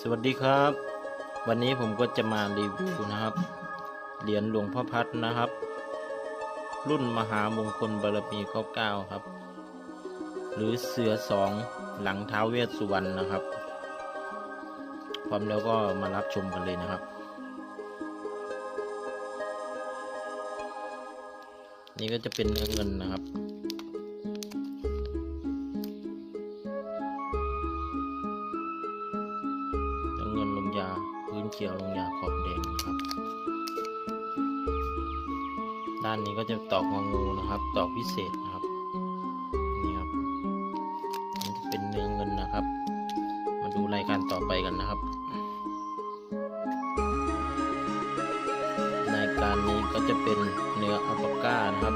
สวัสดีครับ วันนี้ผมก็จะมารีวิวนะครับ เหรียญหลวงพ่อพัดนะครับ รุ่นมหามงคลบารมีข้อเก้าครับ หรือเสือสองหลังเท้าเวสสุวรรณนะครับ พร้อมแล้วก็มารับชมกันเลยนะครับ นี่ก็จะเป็นเนื้อเงินนะครับ ยาพื้นเขียวลงยาขอบแดงนะครับ ด้านนี้ก็จะตอกงองูนะครับ ตอกพิเศษนะครับนี่ครับนี่จะเป็นเนื้อเงินนะครับ มาดูรายการต่อไปกันนะครับ รายการนี้ก็จะเป็นเนื้ออัลปาก้านะครับ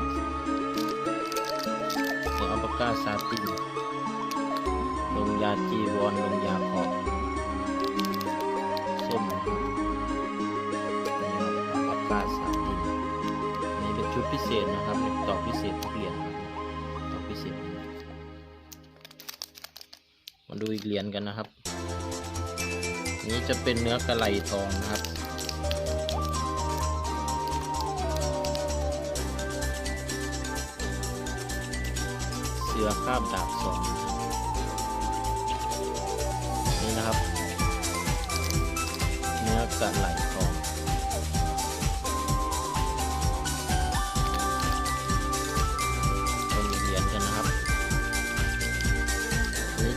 เนื้ออัลปาก้าซาตินลงยาจีวรลงยาขอบ ชุดพิเศษนะครับเป็นตอพิเศษทุกเหรียญครับตอพิเศษ มาดูอีกเหรียญกันนะครับ นี้จะเป็นเนื้อกระไหลทองนะครับเสือข้ามดาบสองนี่นะครับ เนื้อกระไหล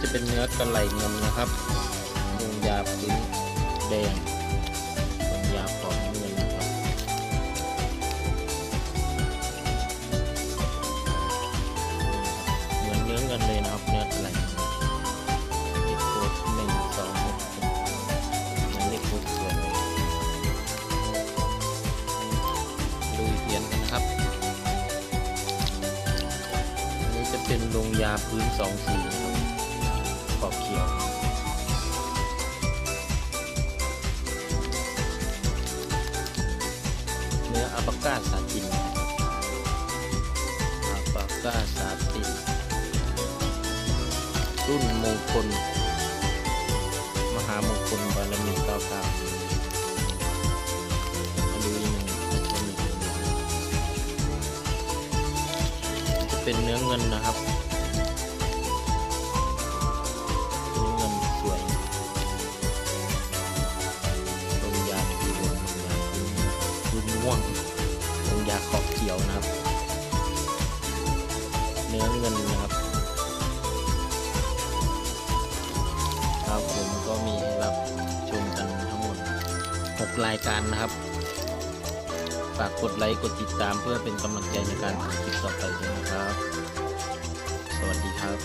จะเป็นเนื้อกระไหลเงินนะครับลงยาพื้นแดงลงยาขอบน้ำเงินนะครับเหมือนเนื้อเงินเลยนะครับ เนื้อกระไหลเลขโค้ดหนึ่งสองหกเจ็ดมันเลขโค้ดสวยเลยดูเหรียญกันนะครับอันนี้จะเป็นลงยาพื้นสองสี ปาก้าสาตินอาปาก้าสาติน รุ่นมงคล มหามงคลบารมีเก้าเก้ามาดูอีกหนึ่งจะมีจะเป็นเนื้อเงินนะครับ เงินนะครับ ครับผมก็มีให้รับชมกันทั้งหมด 6 รายการนะครับ ฝากกดไลค์กดติดตามเพื่อเป็นกำลังใจในการทำคลิปต่อไปด้วยนะครับ สวัสดีครับ